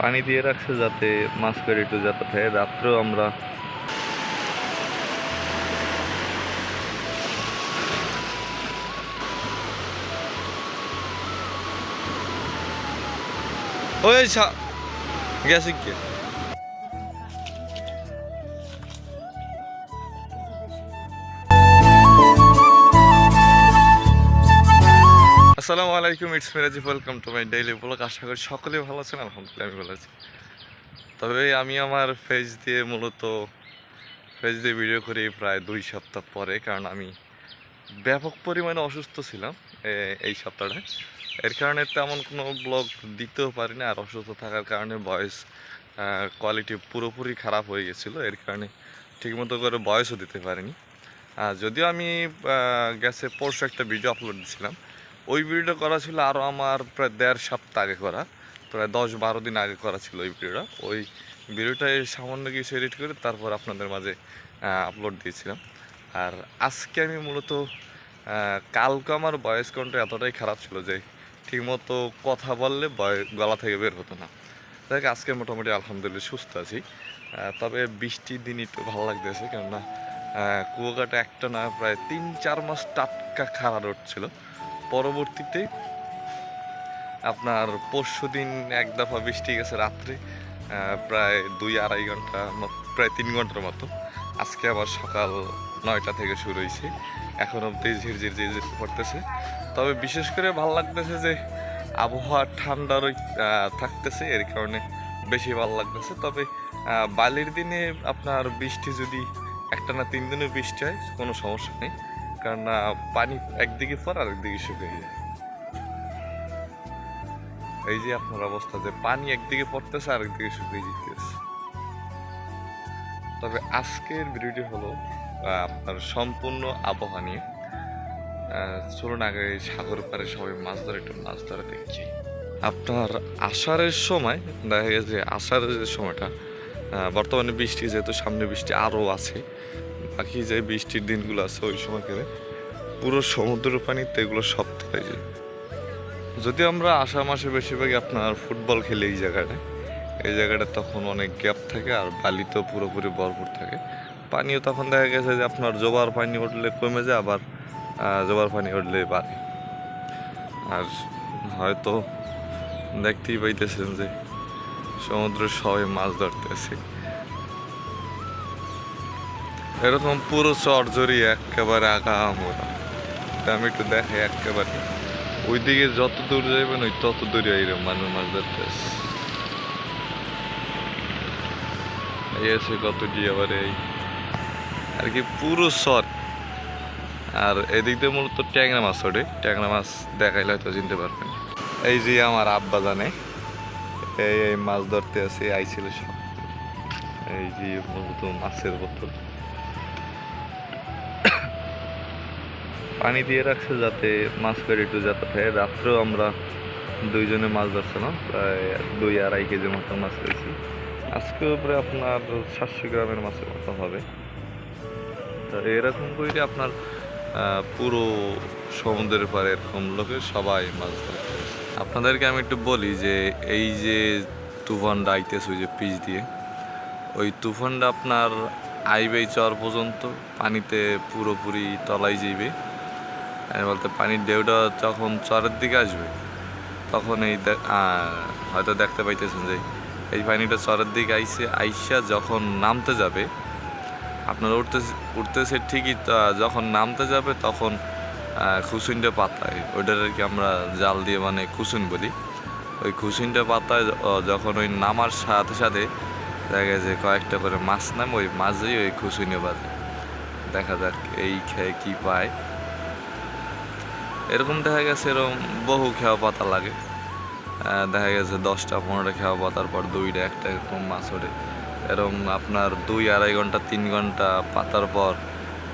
পানি দিয়ে রাখছে যাতে মাছ করে একটু যাতে থাকে। রাত্রেও আমরা ওই গেছে কি? আসসালামু আলাইকুম it's Miraji welcome to my daily blog আশা করি সকলে ভালো আছেন, আলহামদুলিল্লাহ আমি ভালো আছি। তবে আমি আমার ফেজ দিয়ে মূলত ফেজ দিয়ে ভিডিও করি প্রায় দুই সপ্তাহ পরে, কারণ আমি ব্যাপক পরিমাণে অসুস্থ ছিলাম এই সপ্তাহটায় এর কারণে তেমন কোনো ব্লগ দিতেও পারি না আর অসুস্থ থাকার কারণে ভয়েস কোয়ালিটি পুরোপুরি খারাপ হয়ে গেছিল, এর কারণে ঠিকমতো করে ভয়েসও দিতে পারিনি। যদিও আমি গেছে পরশু একটা ভিডিও আপলোড দিয়েছিলাম ওই ভিডিওটা করা ছিল আরও আমার প্রায় দেড় সপ্তাহ আগে করা, প্রায় দশ বারো দিন আগে করা ছিল ওই ভিডিওটা ওই ভিডিওটা সামান্য কিছু এডিট করে তারপর আপনাদের মাঝে আপলোড দিয়েছিলাম। আর আজকে আমি মূলত কালকে আমার ভয়েস কন্ট এতটাই খারাপ ছিল যে ঠিকমতো কথা বললে গলা থেকে বের হতো না। দেখ আজকে মোটামুটি আলহামদুলিল্লাহ সুস্থ আছি। তবে বৃষ্টির দিন একটু ভালো লাগতেছে, কেননা কুয়াকাটা একটা না, প্রায় তিন চার মাস টাটকা খাড়া রোড ছিল। পরবর্তীতে আপনার পরশু দিন এক দফা বৃষ্টি গেছে রাত্রে প্রায় দুই আড়াই ঘণ্টা প্রায় তিন ঘণ্টার মতো। আজকে আবার সকাল নয়টা থেকে শুরু হয়েছে। এখন অব্দি ঝিরঝির ঝিরঝির পড়তেছে তবে বিশেষ করে ভালো লাগতেছে যে আবহাওয়া ঠান্ডার থাকতেছে, এর কারণে বেশি ভালো লাগতেছে। তবে বালির দিনে আপনার বৃষ্টি যদি একটা না তিন দিনে বৃষ্টি হয়, কোনো সমস্যা নেই। কারণ পানি একদিকে পর আর একদিকে শুকিয়ে যায়। এই যে আপনার অবস্থা, যে পানি একদিকে পড়তেছে আর একদিকে শুকিয়ে যেতেছে তবে আজকের ভিডিওটি হলো আপনার সম্পূর্ণ আবহাওয়া নিয়ে। চলুন আগে সাগর পারে সবাই মাছ ধরে, একটু মাছ ধরে দেখছি আপনার আষাঢ়ের সময়, দেখা গেছে আষাঢ়ের যে সময়টা বর্তমানে বৃষ্টি, যেহেতু সামনে বৃষ্টি আরও আছে বাকি যে বৃষ্টির দিনগুলো আছে ওই সময় করে পুরো সমুদ্র পানিতে এগুলো সব থেকে যায়। যদি আমরা আষাঢ় মাসে বেশিরভাগই আপনার ফুটবল খেলি এই জায়গাটায়। এই জায়গাটা তখন অনেক গ্যাপ থাকে আর বালি তো পুরোপুরি ভরপুর থাকে। পানিও তখন দেখা গেছে যে আপনার জোবার পানি উঠলে কমে যায়, আবার জোবার পানি উঠলে বাড়ে। আর হয়তো দেখতেই পাইতেছেন যে সমুদ্র সবাই মাছ ধরতেছে। এরকম পুরো জড়িয়ে একেবারে আঁকা আমরা। আমি একটু দেখে একেবারে। ওইদিকে যত দূর যাইবেন, ওই তত দূরে এরকম মানুষ মাছ ধরতেছে এই কত ডি আবার এই। আর কি পুরো সর আর এদিক দিয়ে মূলত ট্যাংরা মাছ ওঠে। ট্যাংরা মাছ দেখাইলে হয়তো চিনতে পারবেন। এই যে আমার আব্বা জানে, এই এই মাছ ধরতে আছে আইছিল সব। এই যে মূলত মাছের বোতল। পানি দিয়ে রাখছে যাতে মাছ করে একটু যাতে হয় রাত্রেও আমরা দুইজনে মাছ ধরছিলাম প্রায় দুই আড়াই কেজি মতো মাছ পেয়েছি আজকেও প্রায় আপনার সাতশো গ্রামের মাছের মতো হবে। তো এরকম করে আপনার পুরো সমুদ্রের পাড়ে এরকম লোকে সবাই মাছ ধরতে আপনাদেরকে আমি একটু বলি যে, এই যে তুফানটা আইতেছে, ওই যে পিচ দিয়ে, ওই তুফানটা আপনার আইবেই চর পর্যন্ত, পানিতে পুরোপুরি তলায় যাইবে। বলতে পানির ঢেউটা যখন চরের দিকে আসবে, তখন এই হয়তো দেখতে পাইতেছেন যে এই পানিটা চরের দিকে আইসে, আইসা যখন নামতে যাবে, আপনার উঠতে উঠতেছে ঠিকই যখন নামতে যাবে তখন খুসুনটা পাতায় ওইটার আর কি আমরা জাল দিয়ে মানে খুসুন বলি। ওই খুসুনটা পাতায় যখন ওই নামার সাথে সাথে দেখা গেছে কয়েকটা করে মাছ নামে, ওই মাছই ওই খুসুনে বাজে। দেখা যাক এই খেয়ে কী পায়। এরকম দেখা গেছে এরকম বহু খেয়া পাতা লাগে। দেখা গেছে দশটা পনেরোটা খেয়া পাতার পর দুইটা একটা এরকম মাছ ওঠে এরকম আপনার দুই আড়াই ঘণ্টা তিন ঘণ্টা পাতার পর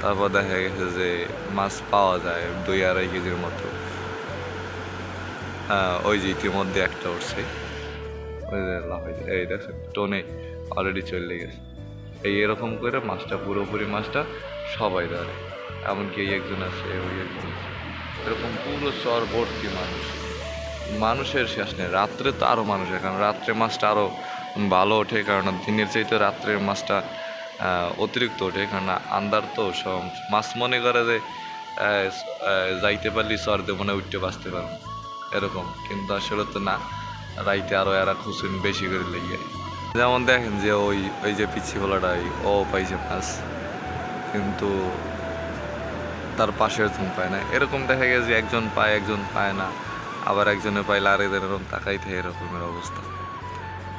তারপর দেখা গেছে যে মাছ পাওয়া যায় দুই আড়াই কেজির মতো। আহ, ওই যে ইতিমধ্যে একটা উঠছে। ওই যে এই দেখছেন টোনে অলরেডি চলে গেছে। এই এরকম করে মাছটা পুরোপুরি মাছটা সবাই ধরে। এমনকি এই একজন আছে ওই একজন আছে। এরকম পুরো চর ভর্তি মানুষ। মানুষের শেষ নেই, রাত্রে তো আরও মানুষ কারণ রাত্রে মাছটা আরও ভালো ওঠে, কারণ দিনের চাইতে রাত্রের মাছটা অতিরিক্ত ওঠে, কারণ আন্দার তো সব। মাছ মনে করে যে যাইতে পারলি দিয়ে মনে উঠতে বাঁচতে পারব। এরকম, কিন্তু আসলে তো না, রাইতে আরও এরা খুশুন বেশি করে লেগে যেমন দেখেন যে ওই ওই যে পিচ্ছি বলাটা ও পাইছে মাছ। কিন্তু তার পাশের জন পায় না। এরকম দেখা গেছে একজন পায় একজন পায় না। আবার একজনে পাইলে আর এদের এরকম তাকাই থাকে এরকমের অবস্থা।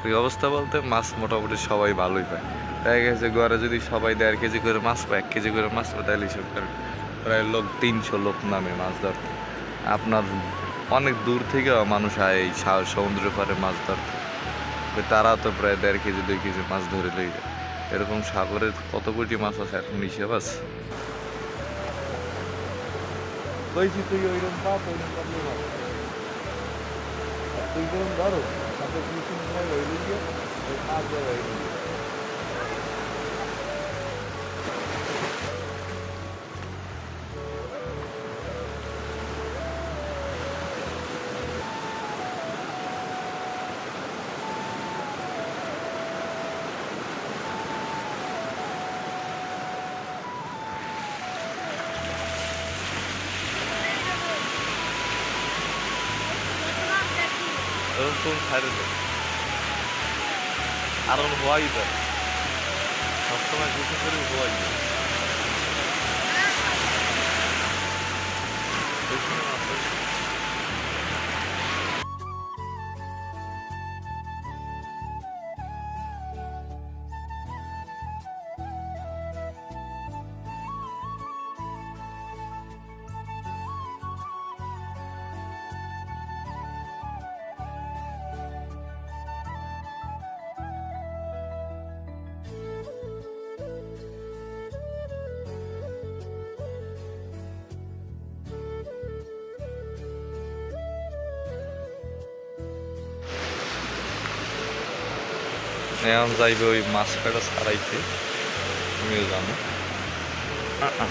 ওই অবস্থা বলতে মাছ মোটামুটি সবাই ভালোই পায়। দেখা গেছে ঘরে যদি সবাই দেড় কেজি করে মাছ পায়, এক কেজি করে মাছ পায়, তাহলে হিসেব করেন প্রায় লোক তিনশো লোক নামে মাছ ধরতে। আপনার অনেক দূর থেকে মানুষ আয় এই সমুদ্রের পাড়ে মাছ ধরতে। তারা তো প্রায় দেড় কেজি, দুই কেজি মাছ ধরে লই যায়। এরকম সাগরে কত কোটি মাছ আছে, এখন হিসেব আছে? কইছি তুই ওইরকম পাপ ওইরকম করলে ভালো। তুই যেরকম ধরো, তাতে কিছু সময় ওই দিকে ওই মাছ দেওয়া ছাড়ে দেয় আর হওয়াই সবসময় দুটো করে হওয়াই এখন যাইবে ওই মাছ কাটা ছাড়াইতে তুমিও জানো Thank আহ।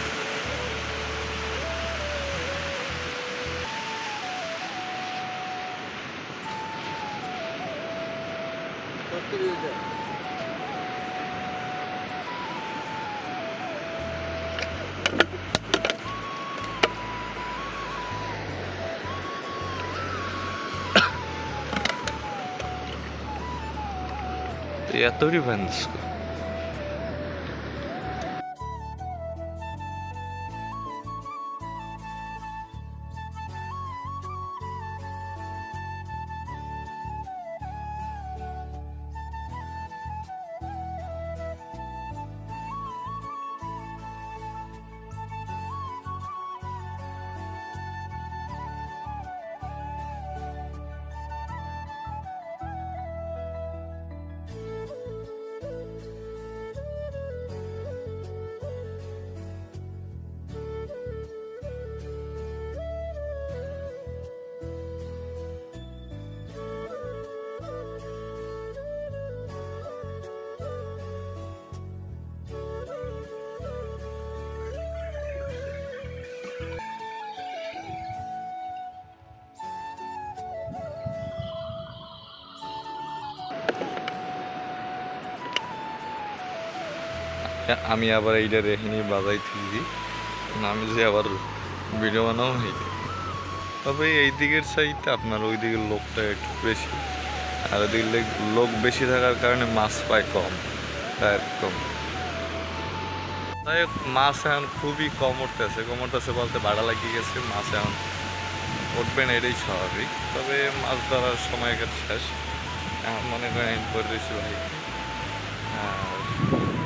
Я то ревенску. আমি আবার এইটা রেহিনি বাজাই থুইছি। আমি যে আবার ভিডিও বানাও হইতে তবে এই দিকের সাইডটা আপনার ওই দিকের লোকটা একটু বেশি। আর ওদিকে লে- লোক বেশি থাকার কারণে মাছ পায় কম প্রায় কম। তাই হোক, মাছ এখন খুবই কম উঠতেছে। কম উঠতেছে বলতে ভাড়া লাগিয়ে গেছে মাছ এখন উঠবে না এটাই স্বাভাবিক। তবে মাছ ধরার সময় শেষ। এখন মনে করেন করে ভাই আর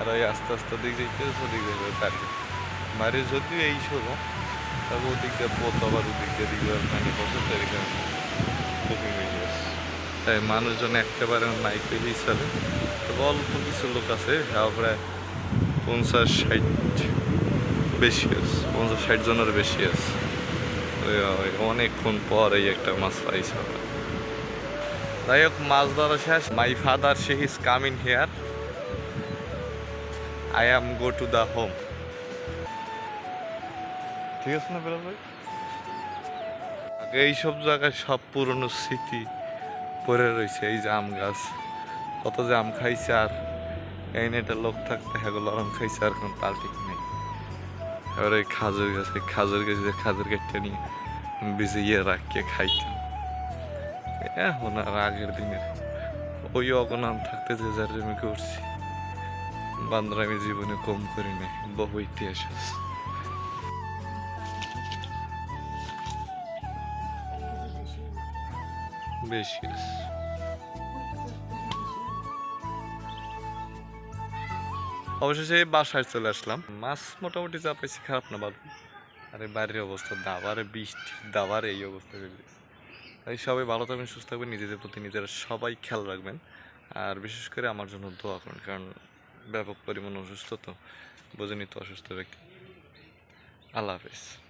আর ওই আস্তে আস্তে দিক দেখতে ওদিক দেখবে তার বাইরে যদি এই ষোলো তবে ওদিক দিয়ে পথ আবার ওদিক দিয়ে দিকে মানে বছর তাই বুকিং হয়ে গেছে তাই মানুষজন একেবারে নাই পেলেই চলে তবে অল্প কিছু লোক আছে হ্যাঁ প্রায় পঞ্চাশ ষাট বেশি আছে, পঞ্চাশ ষাট জনের বেশি আছে। অনেকক্ষণ পর এই একটা মাছ পাইছে। যাই হোক, মাছ ধরা শেষ। My father say is coming here I am go to the home ঠিক আছে না বেলাল ভাই? এইসব জায়গায় সব পুরনো স্মৃতি পড়ে রয়েছে এই যে আম গাছ। কত যে আম খাইছে আর এই নেটা লোক থাকতে হেগুলো আম খাইছে আর কোনো তার ঠিক নেই। এবার এই খাজুর গাছে খাজুর গাছে খাজুর গাছটা নিয়ে ভিজিয়ে রাখিয়ে খাইতাম। এখন আর আগের দিনের ওই অগনাম থাকতে যে যার আমি করছি। বান্দর আমি জীবনে কম করি নাই, বহু ইতিহাস। আছে বেশি। অবশেষে বাসায় চলে আসলাম। মাছ মোটামুটি যা পাইছি খারাপ না ভালো আরে বাইরের অবস্থা, দাবারে, বৃষ্টি, দাবার, এই অবস্থা তাই সবাই ভালো থাকবেন, সুস্থ থাকবেন, নিজেদের প্রতি নিজেরা সবাই খেয়াল রাখবেন। আর বিশেষ করে আমার জন্য দোয়া করুন, কারণ бе во множеството, бозени тоа што веќе. Алавес.